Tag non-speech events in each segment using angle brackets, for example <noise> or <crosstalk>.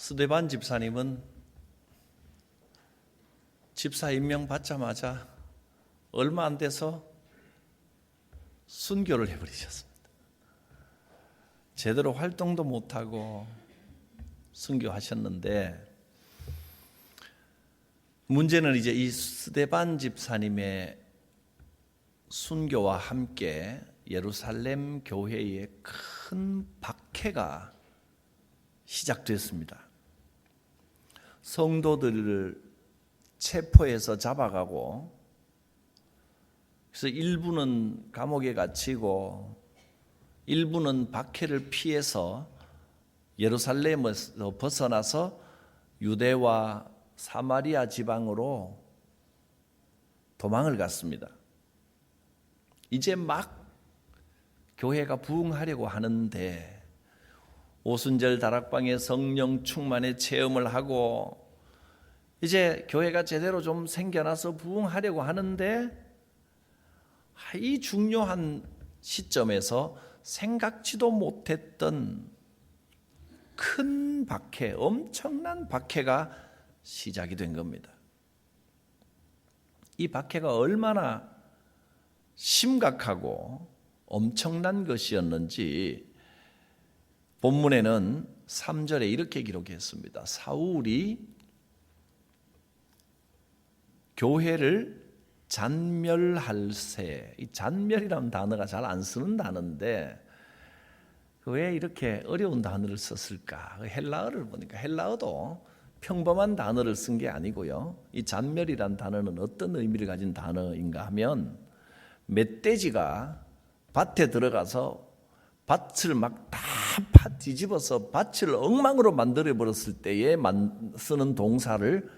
스데반 집사님은 집사 임명 받자마자 얼마 안 돼서 순교를 해버리셨습니다. 제대로 활동도 못하고 순교하셨는데 문제는 이제 이 스데반 집사님의 순교와 함께 예루살렘 교회에 큰 박해가 시작됐습니다. 성도들을 체포해서 잡아가고 그래서 일부는 감옥에 갇히고 일부는 박해를 피해서 예루살렘에서 벗어나서 유대와 사마리아 지방으로 도망을 갔습니다. 이제 막 교회가 부흥하려고 하는데 오순절 다락방에 성령 충만의 체험을 하고 이제 교회가 제대로 좀 생겨나서 부흥하려고 하는데 이 중요한 시점에서 생각지도 못했던 큰 박해, 엄청난 박해가 시작이 된 겁니다. 이 박해가 얼마나 심각하고 엄청난 것이었는지 본문에는 3절에 이렇게 기록했습니다. 사울이 교회를 잔멸할세. 이 잔멸이라는 단어가 잘 안 쓰는 단어인데 왜 이렇게 어려운 단어를 썼을까? 그 헬라어를 보니까 헬라어도 평범한 단어를 쓴 게 아니고요. 이 잔멸이란 단어는 어떤 의미를 가진 단어인가 하면 멧돼지가 밭에 들어가서 밭을 막 다 뒤집어서 밭을 엉망으로 만들어 버렸을 때에 쓰는 동사를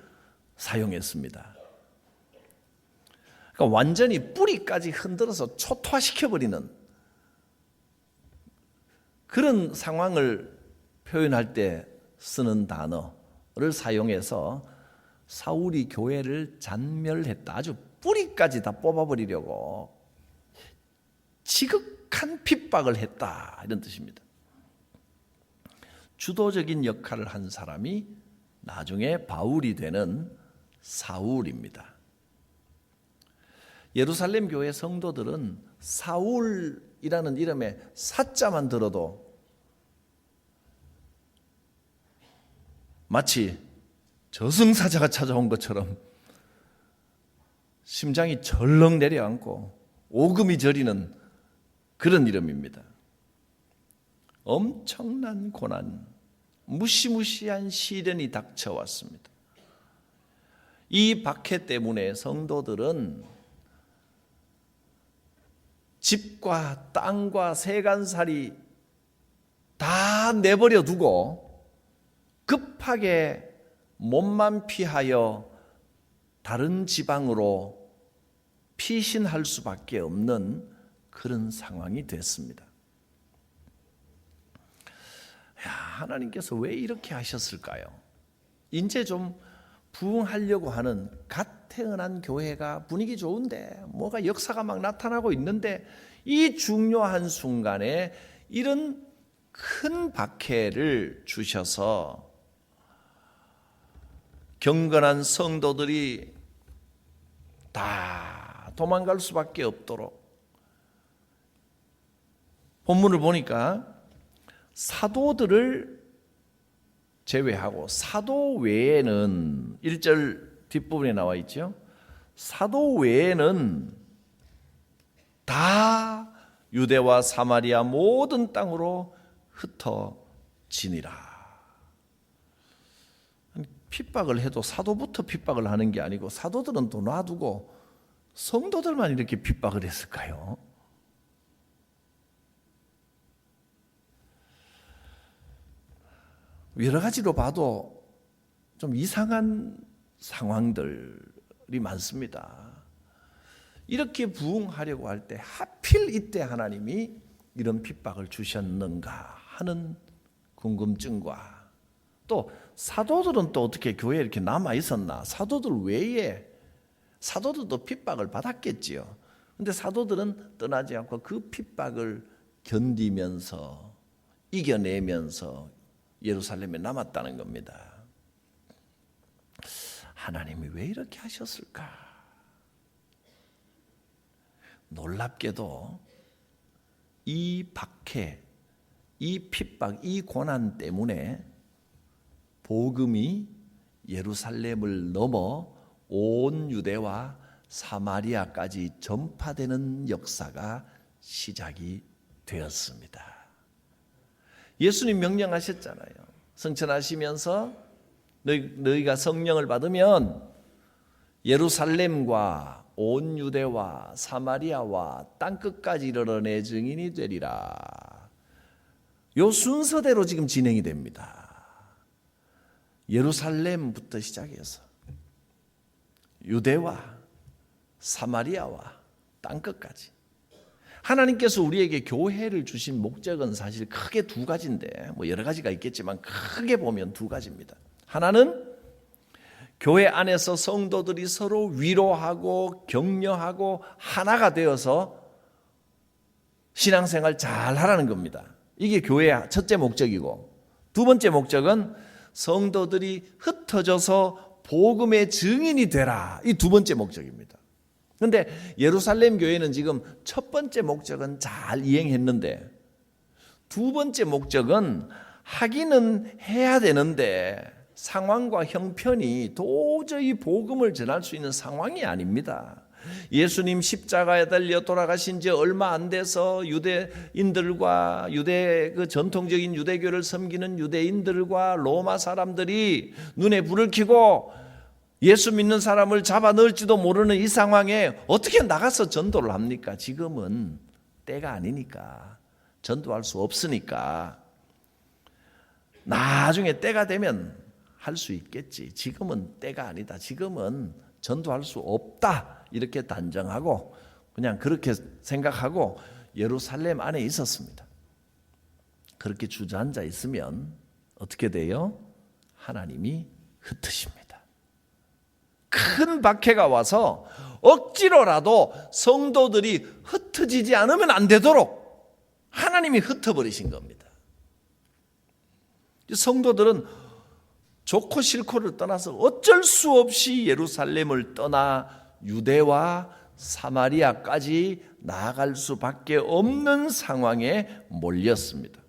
사용했습니다. 그러니까 완전히 뿌리까지 흔들어서 초토화시켜 버리는 그런 상황을 표현할 때 쓰는 단어를 사용해서 사울이 교회를 잔멸했다. 아주 뿌리까지 다 뽑아버리려고 지극한 핍박을 했다. 이런 뜻입니다. 주도적인 역할을 한 사람이 나중에 바울이 되는 사울입니다. 예루살렘 교회 성도들은 사울이라는 이름의 사자만 들어도 마치 저승사자가 찾아온 것처럼 심장이 절렁 내려앉고 오금이 저리는 그런 이름입니다. 엄청난 고난, 무시무시한 시련이 닥쳐왔습니다. 이 박해 때문에 성도들은 집과 땅과 세간살이 다 내버려 두고 급하게 몸만 피하여 다른 지방으로 피신할 수밖에 없는 그런 상황이 됐습니다. 야, 하나님께서 왜 이렇게 하셨을까요? 이제 좀 부흥하려고 하는 갓 태어난 교회가 분위기 좋은데 뭐가 역사가 막 나타나고 있는데 이 중요한 순간에 이런 큰 박해를 주셔서 경건한 성도들이 다 도망갈 수밖에 없도록 본문을 보니까 사도들을 제외하고 사도 외에는 1절 뒷부분에 나와 있죠. 사도 외에는 다 유대와 사마리아 모든 땅으로 흩어지니라. 핍박을 해도 사도부터 핍박을 하는 게 아니고 사도들은 또 놔두고 성도들만 이렇게 핍박을 했을까요? 여러 가지로 봐도 좀 이상한 상황들이 많습니다. 이렇게 부흥하려고 할 때 하필 이때 하나님이 이런 핍박을 주셨는가 하는 궁금증과 또 사도들은 또 어떻게 교회에 이렇게 남아 있었나? 사도들 외에 사도들도 핍박을 받았겠지요. 근데 사도들은 떠나지 않고 그 핍박을 견디면서 이겨내면서 예루살렘에 남았다는 겁니다. 하나님이 왜 이렇게 하셨을까? 놀랍게도 이 박해, 이 핍박, 이 고난 때문에 복음이 예루살렘을 넘어 온 유대와 사마리아까지 전파되는 역사가 시작이 되었습니다. 예수님 명령하셨잖아요. 성천하시면서 너희, 너희 가 성령을 받으면 예루살렘과 온 유대와 사마리아와 땅 끝까지 이르러 내 증인이 되리라. 요 순서대로 지금 진행이 됩니다. 예루살렘부터 시작해서 유대와 사마리아와 땅 끝까지 하나님께서 우리에게 교회를 주신 목적은 사실 크게 두 가지인데 뭐 여러 가지가 있겠지만 크게 보면 두 가지입니다. 하나는 교회 안에서 성도들이 서로 위로하고 격려하고 하나가 되어서 신앙생활 잘 하라는 겁니다. 이게 교회의 첫째 목적이고 두 번째 목적은 성도들이 흩어져서 복음의 증인이 되라. 이 두 번째 목적입니다. 근데 예루살렘 교회는 지금 첫 번째 목적은 잘 이행했는데 두 번째 목적은 하기는 해야 되는데 상황과 형편이 도저히 복음을 전할 수 있는 상황이 아닙니다. 예수님 십자가에 달려 돌아가신 지 얼마 안 돼서 유대인들과 유대 그 전통적인 유대교를 섬기는 유대인들과 로마 사람들이 눈에 불을 켜고 예수 믿는 사람을 잡아 넣을지도 모르는 이 상황에 어떻게 나가서 전도를 합니까? 지금은 때가 아니니까 전도할 수 없으니까 나중에 때가 되면 할 수 있겠지. 지금은 때가 아니다. 지금은 전도할 수 없다. 이렇게 단정하고 그냥 그렇게 생각하고 예루살렘 안에 있었습니다. 그렇게 주저앉아 있으면 어떻게 돼요? 하나님이 흩으십니다. 큰 박해가 와서 억지로라도 성도들이 흩어지지 않으면 안 되도록 하나님이 흩어버리신 겁니다. 성도들은 좋고 싫고를 떠나서 어쩔 수 없이 예루살렘을 떠나 유대와 사마리아까지 나아갈 수밖에 없는 상황에 몰렸습니다.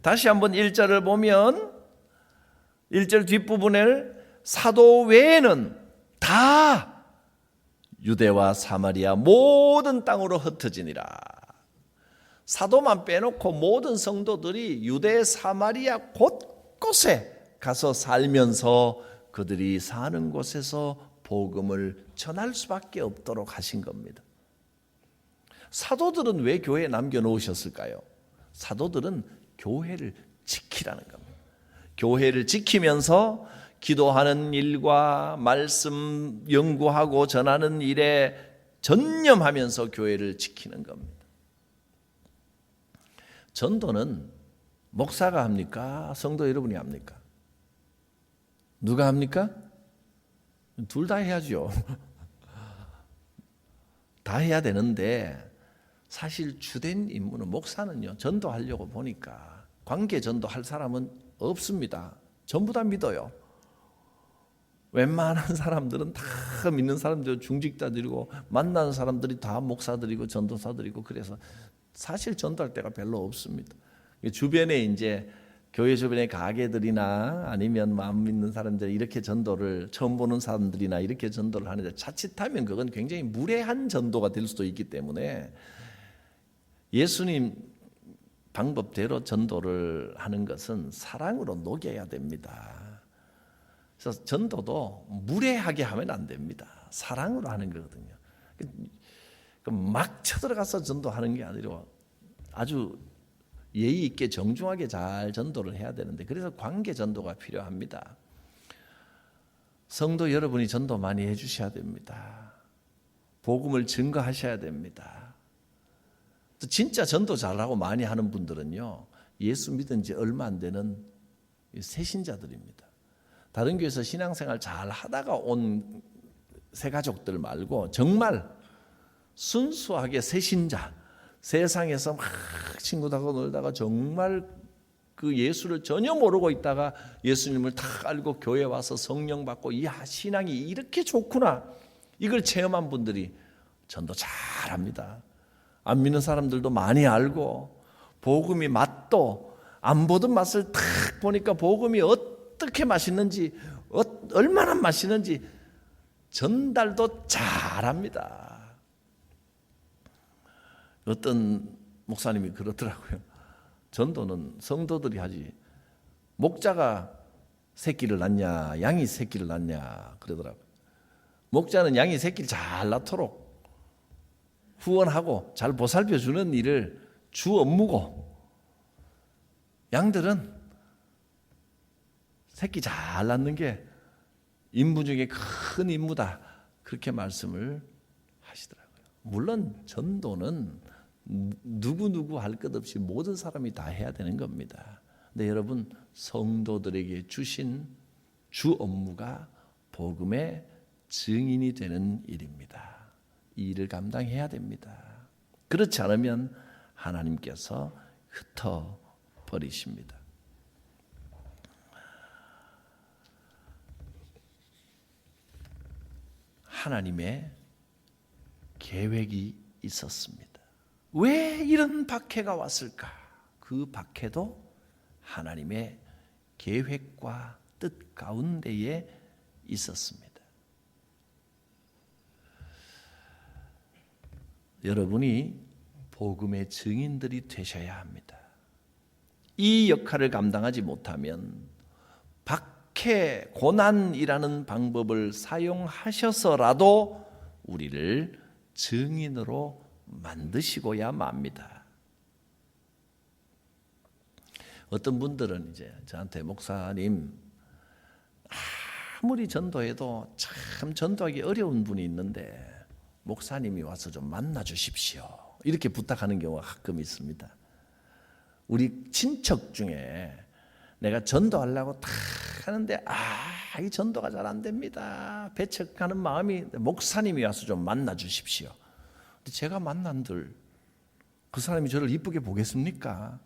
다시 한번 1절을 보면 1절 뒷부분을 사도 외에는 다 유대와 사마리아 모든 땅으로 흩어지니라. 사도만 빼놓고 모든 성도들이 유대 사마리아 곳곳에 가서 살면서 그들이 사는 곳에서 복음을 전할 수밖에 없도록 하신 겁니다. 사도들은 왜 교회에 남겨 놓으셨을까요? 사도들은 교회를 지키라는 겁니다. 교회를 지키면서 기도하는 일과 말씀 연구하고 전하는 일에 전념하면서 교회를 지키는 겁니다. 전도는 목사가 합니까? 성도 여러분이 합니까? 누가 합니까? 둘 다 해야죠. <laughs> 다 해야 되는데 사실 주된 임무는 목사는요. 전도하려고 보니까 관계 전도할 사람은 없습니다. 전부 다 믿어요. 웬만한 사람들은 다 믿는 사람들 중직자들이고 만나는 사람들이 다 목사들이고 전도사들이고 그래서 사실 전도할 때가 별로 없습니다. 주변에 이제 교회 주변의 가게들이나 아니면 마음 믿는 사람들 이렇게 전도를 처음 보는 사람들이나 이렇게 전도를 하는데 자칫하면 그건 굉장히 무례한 전도가 될 수도 있기 때문에 예수님 방법대로 전도를 하는 것은 사랑으로 녹여야 됩니다. 그래서 전도도 무례하게 하면 안 됩니다. 사랑으로 하는 거거든요. 막 쳐들어가서 전도하는 게 아니라 아주 예의 있게 정중하게 잘 전도를 해야 되는데 그래서 관계 전도가 필요합니다. 성도 여러분이 전도 많이 해 주셔야 됩니다. 복음을 증거하셔야 됩니다. 진짜 전도 잘하고 많이 하는 분들은요 예수 믿은 지 얼마 안 되는 새신자들입니다. 다른 교회에서 신앙생활 잘 하다가 온 새가족들 말고 정말 순수하게 새신자 세상에서 막 친구들하고 놀다가 정말 그 예수를 전혀 모르고 있다가 예수님을 딱 알고 교회 와서 성령 받고 이야 신앙이 이렇게 좋구나 이걸 체험한 분들이 전도 잘합니다. 안 믿는 사람들도 많이 알고 복음이 맛도 안 보던 맛을 탁 보니까 복음이 어 떻게 맛있는지 어, 얼마나 맛있는지 전달도 잘합니다. 어떤 목사님이 그러더라고요. 전도는 성도들이 하지. 목자가 새끼를 낳냐, 양이 새끼를 낳냐 그러더라고요. 목자는 양이 새끼를 잘 낳도록 후원하고 잘 보살펴 주는 일을 주 업무고 양들은 새끼 잘 낳는 게 임무 중에 큰 임무다. 그렇게 말씀을 하시더라고요. 물론 전도는 누구누구 할 것 없이 모든 사람이 다 해야 되는 겁니다. 근데 여러분 성도들에게 주신 주 업무가 복음의 증인이 되는 일입니다. 이 일을 감당해야 됩니다. 그렇지 않으면 하나님께서 흩어 버리십니다. 하나님의 계획이 있었습니다. 왜 이런 박해가 왔을까? 그 박해도 하나님의 계획과 뜻 가운데에 있었습니다. 여러분이 복음의 증인들이 되셔야 합니다. 이 역할을 감당하지 못하면 박해, 고난이라는 방법을 사용하셔서라도 우리를 증인으로 만드시고야 맙니다. 어떤 분들은 이제 저한테 목사님 아무리 전도해도 참 전도하기 어려운 분이 있는데 목사님이 와서 좀 만나 주십시오. 이렇게 부탁하는 경우가 가끔 있습니다. 우리 친척 중에 내가 전도하려고 다 하는데 아, 이 전도가 잘 안 됩니다. 배척하는 마음이 목사님이 와서 좀 만나 주십시오. 근데 제가 만난들 그 사람이 저를 이쁘게 보겠습니까?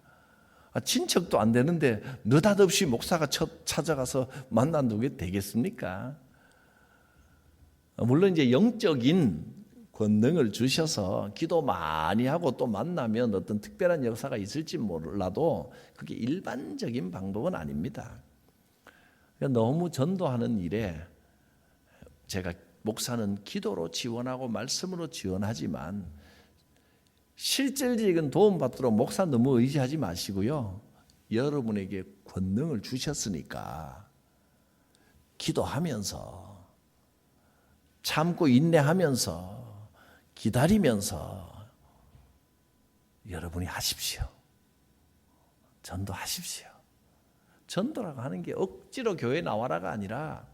아, 친척도 안 되는데 느닷없이 목사가 찾아가서 만난다고 되겠습니까? 물론 이제 영적인 권능을 주셔서 기도 많이 하고 또 만나면 어떤 특별한 역사가 있을지 몰라도 그게 일반적인 방법은 아닙니다. 그러니까 너무 전도하는 일에 제가 목사는 기도로 지원하고 말씀으로 지원하지만 실질적인 도움 받도록 목사 너무 의지하지 마시고요. 여러분에게 권능을 주셨으니까 기도하면서 참고 인내하면서 기다리면서 여러분이 하십시오. 전도하십시오. 전도라고 하는 게 억지로 교회 나와라가 아니라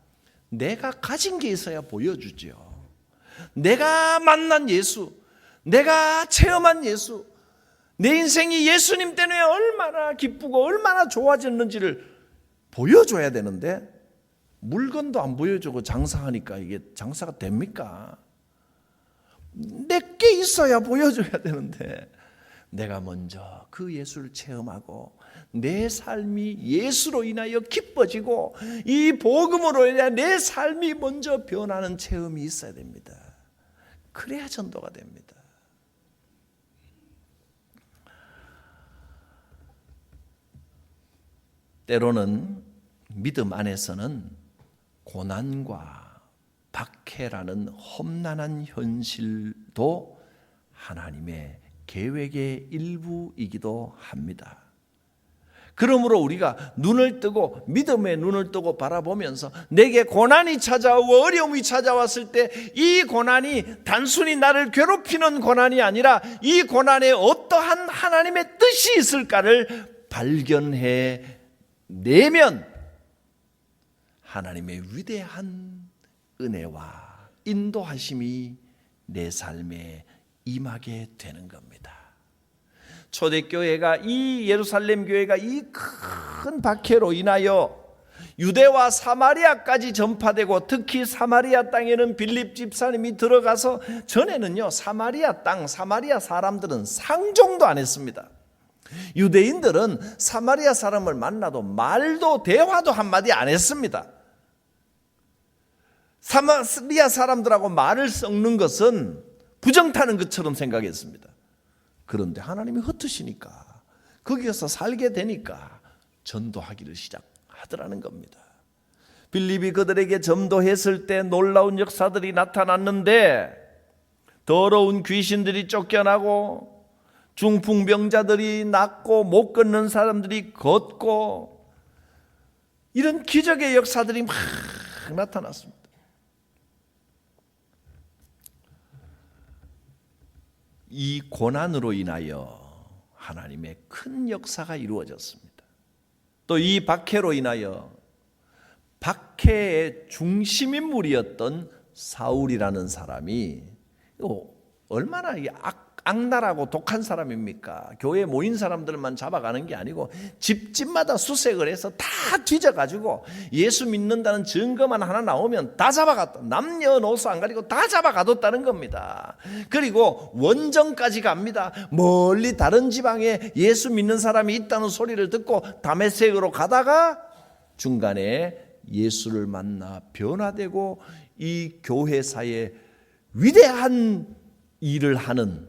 내가 가진 게 있어야 보여주죠. 내가 만난 예수, 내가 체험한 예수, 내 인생이 예수님 때문에 얼마나 기쁘고 얼마나 좋아졌는지를 보여줘야 되는데 물건도 안 보여주고 장사하니까 이게 장사가 됩니까? 내게 있어야 보여줘야 되는데 내가 먼저 그 예수를 체험하고 내 삶이 예수로 인하여 기뻐지고 이 복음으로 인해 내 삶이 먼저 변하는 체험이 있어야 됩니다. 그래야 전도가 됩니다. 때로는 믿음 안에서는 고난과 박해라는 험난한 현실도 하나님의 계획의 일부이기도 합니다. 그러므로 우리가 눈을 뜨고 믿음의 눈을 뜨고 바라보면서 내게 고난이 찾아오고 어려움이 찾아왔을 때 이 고난이 단순히 나를 괴롭히는 고난이 아니라 이 고난에 어떠한 하나님의 뜻이 있을까를 발견해 내면 하나님의 위대한 은혜와 인도하심이 내 삶에 임하게 되는 겁니다. 초대교회가 이 예루살렘 교회가 이 큰 박해로 인하여 유대와 사마리아까지 전파되고 특히 사마리아 땅에는 빌립 집사님이 들어가서 전에는요 사마리아 땅 사마리아 사람들은 상종도 안 했습니다. 유대인들은 사마리아 사람을 만나도 말도 대화도 한마디 안 했습니다. 사마리아 사람들하고 말을 섞는 것은 부정타는 것처럼 생각했습니다. 그런데 하나님이 흩으시니까 거기에서 살게 되니까 전도하기를 시작하더라는 겁니다. 빌립이 그들에게 전도했을 때 놀라운 역사들이 나타났는데 더러운 귀신들이 쫓겨나고 중풍병자들이 낫고 못 걷는 사람들이 걷고 이런 기적의 역사들이 막 나타났습니다. 이 고난으로 인하여 하나님의 큰 역사가 이루어졌습니다. 또 이 박해로 인하여 박해의 중심 인물이었던 사울이라는 사람이 이거 얼마나 이 악, 악랄하고 독한 사람입니까? 교회에 모인 사람들만 잡아가는 게 아니고 집집마다 수색을 해서 다 뒤져가지고 예수 믿는다는 증거만 하나 나오면 다 잡아갔다. 남녀노소 안 가리고 다 잡아가뒀다는 겁니다. 그리고 원정까지 갑니다. 멀리 다른 지방에 예수 믿는 사람이 있다는 소리를 듣고 다메섹으로 가다가 중간에 예수를 만나 변화되고 이 교회사에 위대한 일을 하는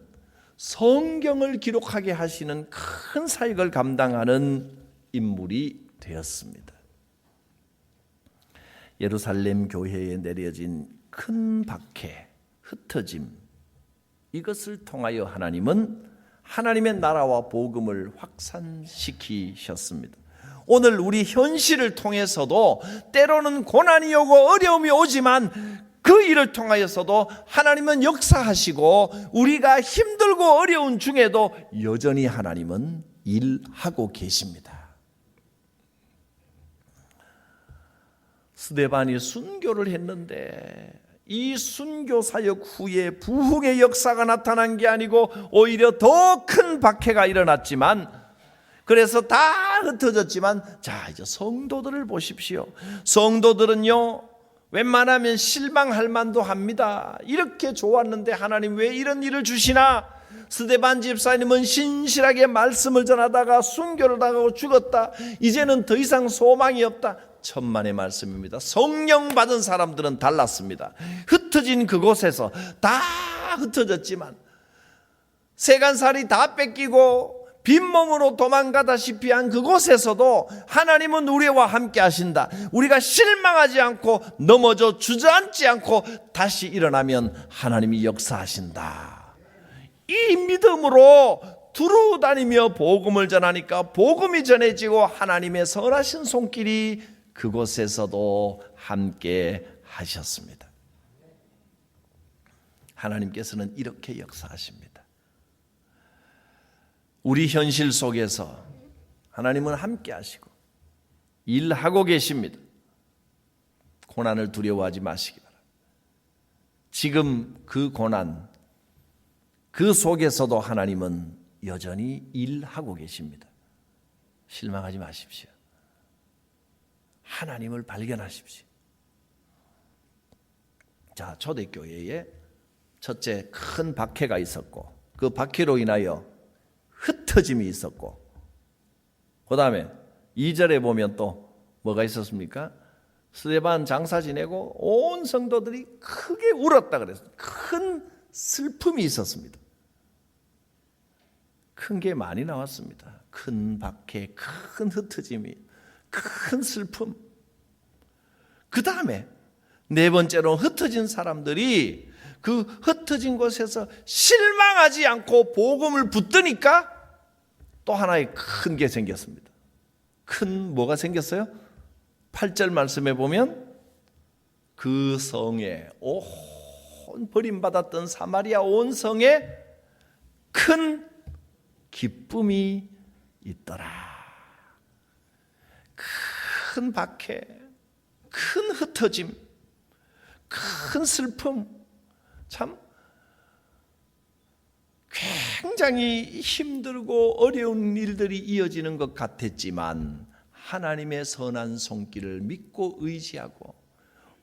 성경을 기록하게 하시는 큰 사역을 감당하는 인물이 되었습니다. 예루살렘 교회에 내려진 큰 박해, 흩어짐 이것을 통하여 하나님은 하나님의 나라와 복음을 확산시키셨습니다. 오늘 우리 현실을 통해서도 때로는 고난이 오고 어려움이 오지만 그 일을 통하여서도 하나님은 역사하시고 우리가 힘들고 어려운 중에도 여전히 하나님은 일하고 계십니다. 스데반이 순교를 했는데 이 순교 사역 후에 부흥의 역사가 나타난 게 아니고 오히려 더 큰 박해가 일어났지만 그래서 다 흩어졌지만 자 이제 성도들을 보십시오. 성도들은요 웬만하면 실망할 만도 합니다. 이렇게 좋았는데 하나님 왜 이런 일을 주시나? 스데반 집사님은 신실하게 말씀을 전하다가 순교를 당하고 죽었다. 이제는 더 이상 소망이 없다. 천만의 말씀입니다. 성령 받은 사람들은 달랐습니다. 흩어진 그곳에서 다 흩어졌지만 세간살이 다 뺏기고 빈몸으로 도망가다시피 한 그곳에서도 하나님은 우리와 함께 하신다. 우리가 실망하지 않고 넘어져 주저앉지 않고 다시 일어나면 하나님이 역사하신다. 이 믿음으로 두루 다니며 복음을 전하니까 복음이 전해지고 하나님의 선하신 손길이 그곳에서도 함께 하셨습니다. 하나님께서는 이렇게 역사하십니다. 우리 현실 속에서 하나님은 함께 하시고 일하고 계십니다. 고난을 두려워하지 마시기 바랍니다. 지금 그 고난, 그 속에서도 하나님은 여전히 일하고 계십니다. 실망하지 마십시오. 하나님을 발견하십시오. 자, 초대교회에 첫째 큰 박해가 있었고 그 박해로 인하여 흩어짐이 있었고 그 다음에 2절에 보면 또 뭐가 있었습니까? 스데반 장사 지내고 온 성도들이 크게 울었다 그랬어요. 큰 슬픔이 있었습니다. 큰 게 많이 나왔습니다. 큰 박해, 큰 흩어짐이, 큰 슬픔. 그 다음에 네 번째로 흩어진 사람들이 그 흩어진 곳에서 실망하지 않고 복음을 붙드니까 또 하나의 큰 게 생겼습니다. 큰 뭐가 생겼어요? 8절 말씀에 보면 그 성에 온 버림받았던 사마리아 온 성에 큰 기쁨이 있더라. 큰 박해, 큰 흩어짐, 큰 슬픔, 참 굉장히 힘들고 어려운 일들이 이어지는 것 같았지만 하나님의 선한 손길을 믿고 의지하고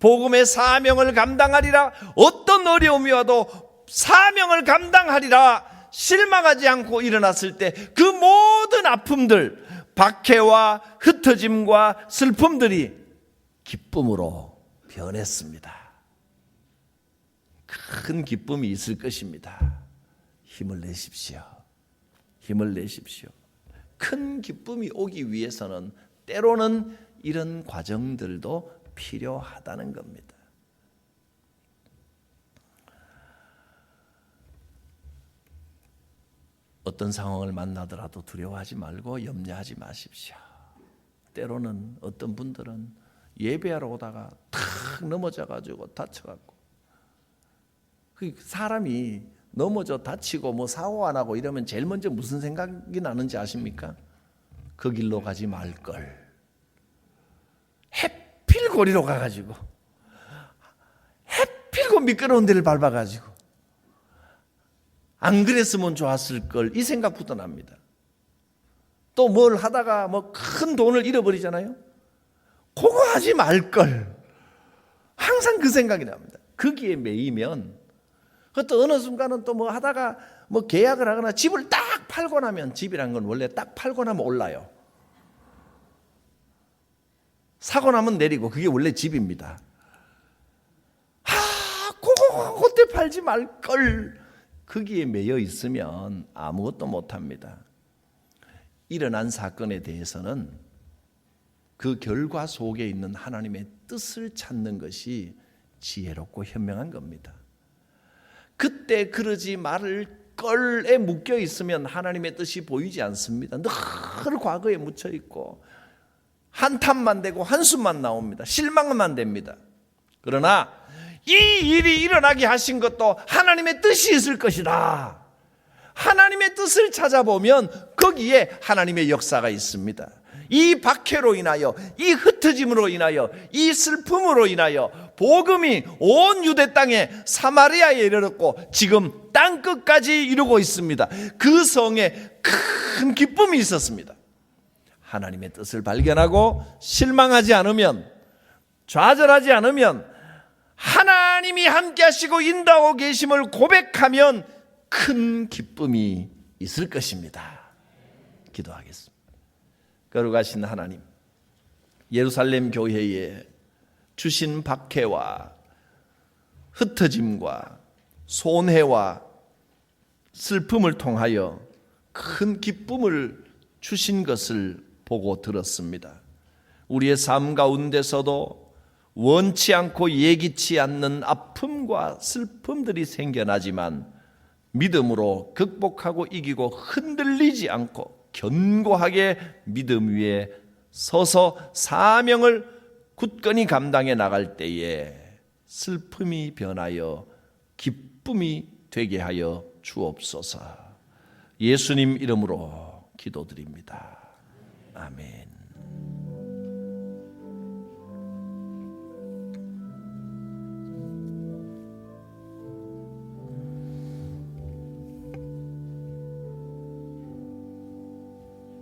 복음의 사명을 감당하리라 어떤 어려움이 와도 사명을 감당하리라 실망하지 않고 일어났을 때 그 모든 아픔들, 박해와 흩어짐과 슬픔들이 기쁨으로 변했습니다. 큰 기쁨이 있을 것입니다. 힘을 내십시오. 힘을 내십시오. 큰 기쁨이 오기 위해서는 때로는 이런 과정들도 필요하다는 겁니다. 어떤 상황을 만나더라도 두려워하지 말고 염려하지 마십시오. 때로는 어떤 분들은 예배하러 오다가 탁 넘어져 가지고 다쳐 갖고 그 사람이 넘어져 다치고 뭐 사고 안 하고 이러면 제일 먼저 무슨 생각이 나는지 아십니까? 그 길로 가지 말 걸. 해필 고리로 가 가지고 해필 고 미끄러운 데를 밟아 가지고 안 그랬으면 좋았을 걸 이 생각부터 납니다. 또 뭘 하다가 뭐 큰 돈을 잃어버리잖아요. 그거 하지 말 걸. 항상 그 생각이 납니다. 거기에 매이면 그것도 어느 순간은 또 뭐 하다가 뭐 계약을 하거나 집을 딱 팔고 나면 집이란 건 원래 딱 팔고 나면 올라요. 사고 나면 내리고 그게 원래 집입니다. 아, 그거 그때 팔지 말 걸. 거기에 매여 있으면 아무것도 못 합니다. 일어난 사건에 대해서는 그 결과 속에 있는 하나님의 뜻을 찾는 것이 지혜롭고 현명한 겁니다. 그때 그러지 말을 걸에 묶여 있으면 하나님의 뜻이 보이지 않습니다. 늘 과거에 묻혀 있고 한탄만 되고 한숨만 나옵니다. 실망만 됩니다. 그러나 이 일이 일어나게 하신 것도 하나님의 뜻이 있을 것이다. 하나님의 뜻을 찾아보면 거기에 하나님의 역사가 있습니다. 이 박해로 인하여, 이 흩어짐으로 인하여, 이 슬픔으로 인하여 복음이 온 유대 땅에 사마리아에 이르렀고 지금 땅 끝까지 이루고 있습니다. 그 성에 큰 기쁨이 있었습니다. 하나님의 뜻을 발견하고 실망하지 않으면 좌절하지 않으면 하나님이 함께 하시고 인도하고 계심을 고백하면 큰 기쁨이 있을 것입니다. 기도하겠습니다. 거룩하신 하나님, 예루살렘 교회에 주신 박해와 흩어짐과 손해와 슬픔을 통하여 큰 기쁨을 주신 것을 보고 들었습니다. 우리의 삶 가운데서도 원치 않고 예기치 않는 아픔과 슬픔들이 생겨나지만 믿음으로 극복하고 이기고 흔들리지 않고 견고하게 믿음 위에 서서 사명을 굳건히 감당해 나갈 때에 슬픔이 변하여 기쁨이 되게 하여 주옵소서. 예수님 이름으로 기도드립니다. 아멘.